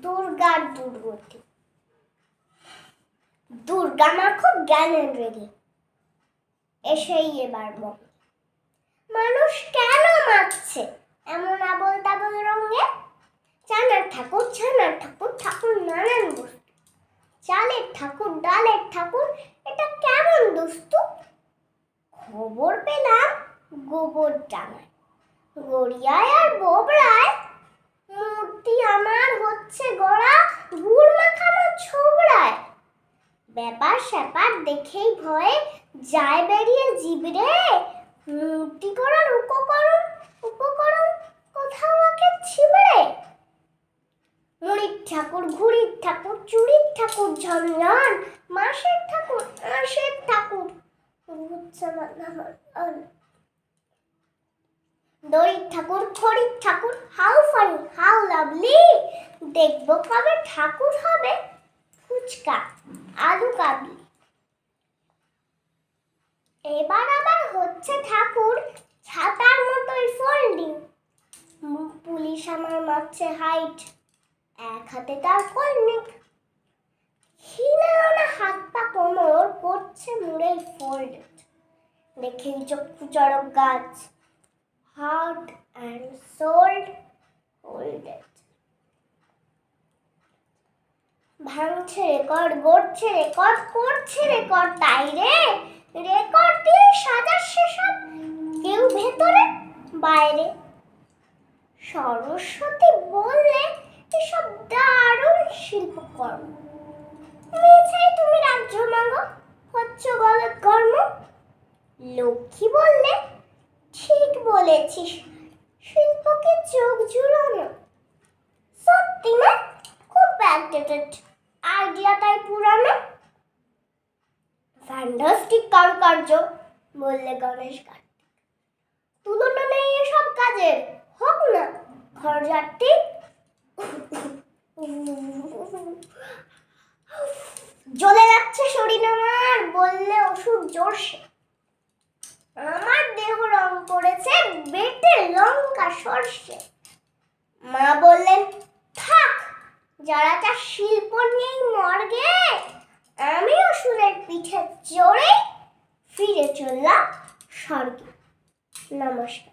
দুর্গার দুর্গতি। দুর্গা মা খুব জ্ঞানের রেগে এসেই এবার বল। মানুষ কেন মারছে এমন আবল তাবল রঙে? চানার ঠাকুর ছানার ঠাকুর ঠাকুর নানান বস্তু। চালের ঠাকুর, ডালের ঠাকুর, এটা কেমন দুস্তু? খবর পেলাম গোবর ডাঙায়। গড়িয়ায় আর বোবড়ায় মূর্তি আমার হচ্ছে গড়া গুড় মাখানো ছোবড়ায়। ব্যাপার স্যাপার দেখেই ভয়ে যায় বেরিয়ে জিবরে মূর্তি করার উপকরণ উপকরণ কোথাও আমাকে ছিবড়ে। মুড়ির ঠাকুর ঘুড়ির ঠাকুর, চুড়ির ঠাকুর ঝনঝন মাসের ঠাকুর, আঁশের ঠাকুর। হচ্ছে দড়ির ঠাকুর, খড়ির ঠাকুর হাউ ফানি হাউ লাভলি দেখব কবে ঠাকুর হবে? ফুচকা, আলু কাবলি। এবার আবার হচ্ছে ঠাকুর ছাতার মতোই ফোল্ডিং পুলিশ আমার মারছে হাইট এক হাতে তার কলমিক হিলানো হাত পা কোমর, পড়ছে মুড়েই ফোল্ড দেখেই চক্ষু চড়ক গাছ। হার্ট অ্যান্ড সোল্ড হোল্ডেড ভাঙছে রেকর্ড গড়ছে রেকর্ড করছে রেকর্ড তাই রে? রেকর্ড দিয়ে সাজাচ্ছে সব। কেউ ভেতরে? বাইরে। সরস্বতী বললে, এসব দারুণ শিল্পকর্ম। মিছাই তুমি রাজ্য মাগো হচ্ছ গলত কর্ম। লক্ষ্মী বললে ঠিক বলেছিস, শিল্পকে চোখ জুড়ানো। সত্যি না? খুব আইডিয়া তাই পুরানো? ফ্যান্টাস্টিক কারুকার্য, বললে গণেশ কার্তিক। তুলনা নেই এসব কাজের, হোক না খরজাটি জ্বলে যাচ্ছে শরীর আমার, বললে ওষুধ জোরসে আমার দেহ রং করেছে বেটে লঙ্কা সর্ষে। মা বললেন, থাক, যারা তার শিল্প নিয়েই মর্গে আমি অসুরের পিঠে চড়ে ফিরে চললাম স্বর্গে। নমস্কার।